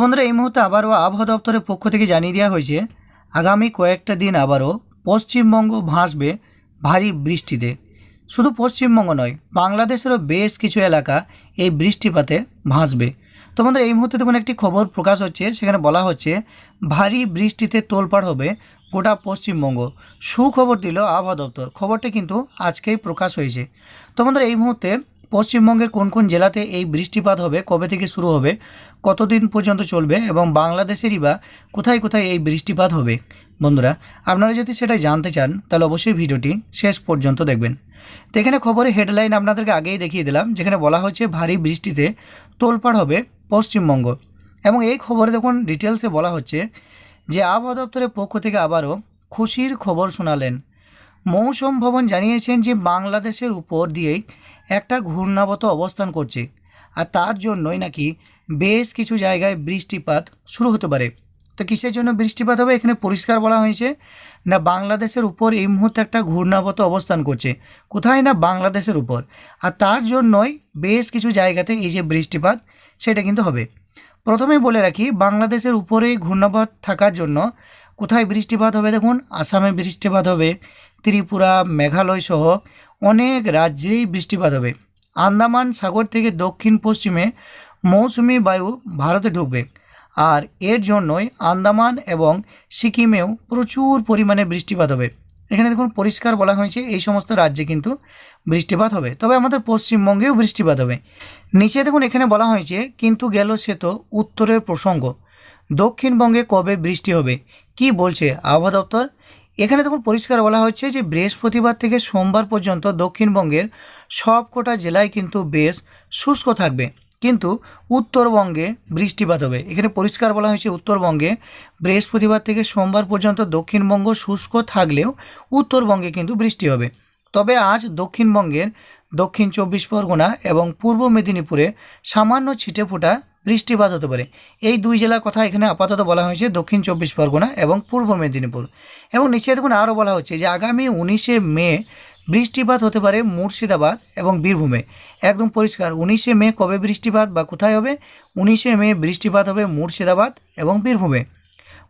বন্ধুরা, এই মুহূর্তে আবারও আবহাওয়া দপ্তরের পক্ষ থেকে জানিয়ে দেওয়া হয়েছে, আগামী কয়েকটা দিন আবারও পশ্চিমবঙ্গ ভাসবে ভারী বৃষ্টিতে। শুধু পশ্চিমবঙ্গ নয়, বাংলাদেশেরও বেশ কিছু এলাকা এই বৃষ্টিপাতে ভাসবে। তো বন্ধুরা, এই মুহূর্তে দেখুন, একটি খবর প্রকাশ হচ্ছে, সেখানে বলা হচ্ছে, ভারী বৃষ্টিতে তোলপাড় হবে গোটা পশ্চিমবঙ্গ। সুখবর দিল আবহাওয়া দপ্তর। খবরটা কিন্তু আজকেই প্রকাশ হয়েছে। তো বন্ধুরা, এই মুহূর্তে পশ্চিমবঙ্গের কোন কোন জেলাতে এই বৃষ্টিপাত হবে, কবে থেকে শুরু হবে, কতদিন পর্যন্ত চলবে এবং বাংলাদেশেরই বা কোথায় কোথায় এই বৃষ্টিপাত হবে? বন্ধুরা, আপনারা যদি সেটা জানতে চান, তাহলে অবশ্যই ভিডিওটি শেষ পর্যন্ত দেখবেন। তো এখানে খবরের হেডলাইন আপনাদেরকে আগেই দেখিয়ে দিলাম, যেখানে বলা হচ্ছে ভারী বৃষ্টিতে তোলপাড় হবে পশ্চিমবঙ্গ। এবং এই খবরে দেখুন ডিটেলসে বলা হচ্ছে যে আবহাওয়া দপ্তরের পক্ষ থেকে আবারও খুশির খবর শোনালেন। মৌসুম ভবন জানিয়েছেন যে বাংলাদেশের উপর দিয়েই একটা ঘূর্ণাবত অবস্থান করছে, আর তার জন্যই নাকি বেশ কিছু জায়গায় বৃষ্টিপাত শুরু হতে পারে। তো কিসের জন্য বৃষ্টিপাত হবে এখানে পরিষ্কার বলা হয়েছে, না বাংলাদেশের উপর এই মুহূর্তে একটা ঘূর্ণাবত অবস্থান করছে? কোথায় না বাংলাদেশের উপর? আর তার জন্যই বেশ কিছু জায়গাতে এই যে বৃষ্টিপাত, সেটা কিন্তু হবে। প্রথমেই বলে রাখি, বাংলাদেশের উপরে ঘূর্ণাবত থাকার জন্য কোথায় বৃষ্টিপাত হবে দেখুন, আসামে বৃষ্টিপাত হবে, ত্রিপুরা, মেঘালয় সহ অনেক রাজ্যেই বৃষ্টিপাত হবে। আন্দামান সাগর থেকে দক্ষিণ পশ্চিমে মৌসুমি বায়ু ভারতে ঢুকবে। আর এর জন্যই আন্দামান এবং সিকিমেও প্রচুর পরিমাণে বৃষ্টিপাত হবে। এখানে দেখুন, পরিষ্কার বলা হয়েছে, এই সমস্ত রাজ্যে কিন্তু বৃষ্টিপাত হবে। তবে আমাদের পশ্চিমবঙ্গেও বৃষ্টিপাত হবে। নিচে দেখুন, এখানে বলা হয়েছে, কিন্তু গেল সে তো উত্তরের প্রসঙ্গ। দক্ষিণবঙ্গে কবে বৃষ্টি হবে? কি বলছে আবহাওয়া দপ্তর? এখানে দেখুন পরিষ্কার বলা হচ্ছে যে বৃহস্পতিবার থেকে সোমবার পর্যন্ত দক্ষিণবঙ্গের সব কটা জেলায় কিন্তু বেশ শুষ্ক থাকবে। কিন্তু উত্তরবঙ্গে বৃষ্টিপাত হবে। এখানে পরিষ্কার বলা হয়েছে উত্তরবঙ্গে বৃহস্পতিবার থেকে সোমবার পর্যন্ত দক্ষিণবঙ্গ শুষ্ক থাকলেও উত্তরবঙ্গে কিন্তু বৃষ্টি হবে। তবে আজ দক্ষিণবঙ্গের দক্ষিণ চব্বিশ পরগনা এবং পূর্ব মেদিনীপুরে সামান্য ছিটে ফোটা বৃষ্টিপাত হতে পারে। এই দুই জেলার কথা এখানে আপাতত বলা হয়েছে, দক্ষিণ চব্বিশ পরগনা এবং পূর্ব মেদিনীপুর। এবং নিচে দেখুন, আরও বলা হচ্ছে যে আগামী উনিশে মে বৃষ্টিপাত হতে পারে মুর্শিদাবাদ এবং বীরভূমে। একদম পরিষ্কার, উনিশে মে কবে বৃষ্টিপাত বা কোথায় হবে? উনিশে মে বৃষ্টিপাত হবে মুর্শিদাবাদ এবং বীরভূমে।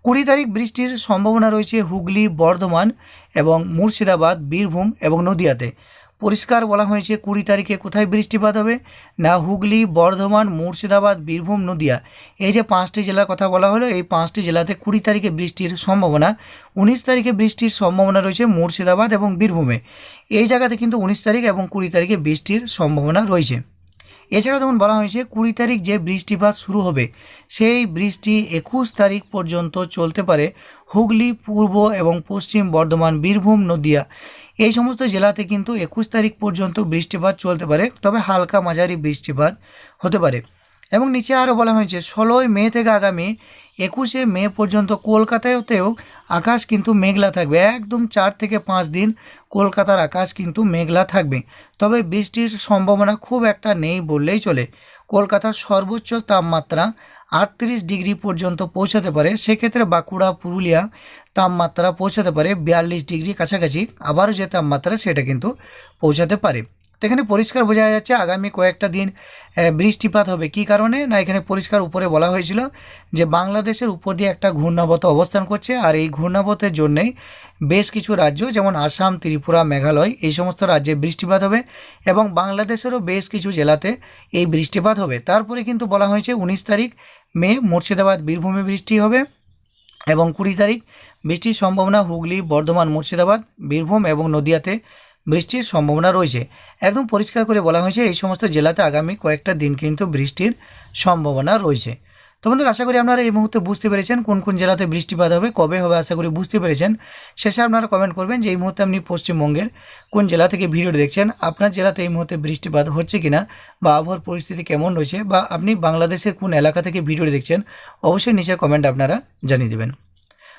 কুড়ি তারিখ বৃষ্টির সম্ভাবনা রয়েছে হুগলি, বর্ধমান এবং মুর্শিদাবাদ, বীরভূম এবং নদিয়াতে। পরিষ্কার বলা হয়েছে কুড়ি তারিখে কোথায় বৃষ্টিপাত হবে? না হুগলি, বর্ধমান, মুর্শিদাবাদ, বীরভূম, নদিয়া। এই যে পাঁচটি জেলার কথা বলা হলো, এই পাঁচটি জেলাতে কুড়ি তারিখে বৃষ্টির সম্ভাবনা। উনিশ তারিখে বৃষ্টির সম্ভাবনা রয়েছে মুর্শিদাবাদ এবং বীরভূমে। এই জায়গাতে কিন্তু উনিশ তারিখ এবং কুড়ি তারিখে বৃষ্টির সম্ভাবনা রয়েছে। এছাড়াও তখন বলা হয়েছে, কুড়ি তারিখ যে বৃষ্টিপাত শুরু হবে, সেই বৃষ্টি একুশ তারিখ পর্যন্ত চলতে পারে। হুগলি, পূর্ব এবং পশ্চিম বর্ধমান, বীরভূম, নদিয়া। এই সমস্ত জেলাতে কিন্তু একুশ তারিখ পর্যন্ত বৃষ্টিপাত চলতে পারে, তবে হালকা মাঝারি বৃষ্টিপাত হতে পারে। এবং নিচে আরও বলা হয়েছে, ষোলোই মে থেকে আগামী একুশে মে পর্যন্ত কলকাতাতেও আকাশ কিন্তু মেঘলা থাকবে। একদম চার থেকে পাঁচ দিন কলকাতার আকাশ কিন্তু মেঘলা থাকবে। তবে বৃষ্টির সম্ভাবনা খুব একটা নেই বললেই চলে। কলকাতার সর্বোচ্চ তাপমাত্রা আটত্রিশ ডিগ্রি পর্যন্ত পৌঁছাতে পারে, সেক্ষেত্রে বাঁকুড়া, পুরুলিয়া তাপমাত্রা পৌঁছাতে পারে বিয়াল্লিশ ডিগ্রি কাছাকাছি, আবারও যে তাপমাত্রা সেটা কিন্তু পৌঁছাতে পারে। তো এখানে পরিষ্কার বোঝা যাচ্ছে আগামী কয়েকটা দিন বৃষ্টিপাত হবে। কি কারণে? না, এখানে পরিষ্কার উপরে বলা হয়েছিল যে বাংলাদেশের উপর দিয়ে একটা ঘূর্ণাবত অবস্থান করছে আর এই ঘূর্ণাবতের জন্যেই বেশ কিছু রাজ্য, যেমন আসাম, ত্রিপুরা, মেঘালয়, এই সমস্ত রাজ্যে বৃষ্টিপাত হবে এবং বাংলাদেশেরও বেশ কিছু জেলাতে এই বৃষ্টিপাত হবে। তারপরে কিন্তু বলা হয়েছে উনিশ তারিখ মে মুর্শিদাবাদ বীরভূমে বৃষ্টি হবে এবং কুড়ি তারিখ বৃষ্টির সম্ভাবনা হুগলি, বর্ধমান, মুর্শিদাবাদ, বীরভূম এবং নদিয়াতে বৃষ্টির সম্ভাবনা রয়েছে। একদম পরিষ্কার করে বলা হয়েছে, এই সমস্ত জেলাতে আগামী কয়েকটা দিন কিন্তু বৃষ্টির সম্ভাবনা রয়েছে। তো বন্ধুরা, আশা করি আপনারা এই মুহূর্তে বুঝতে পেরেছেন কোন কোন জেলাতে বৃষ্টিপাত হবে, কবে হবে, আশা করি বুঝতে পেরেছেন। শেষে আপনারা কমেন্ট করবেন যে এই মুহূর্তে আপনি পশ্চিমবঙ্গের কোন জেলা থেকে ভিডিওটি দেখছেন, আপনার জেলাতে এই মুহূর্তে বৃষ্টিপাত হচ্ছে কিনা বা আবহাওয়ার পরিস্থিতি কেমন রয়েছে বা আপনি বাংলাদেশের কোন এলাকা থেকে ভিডিওটি দেখছেন, অবশ্যই নিচের কমেন্ট আপনারা জানিয়ে দেবেন।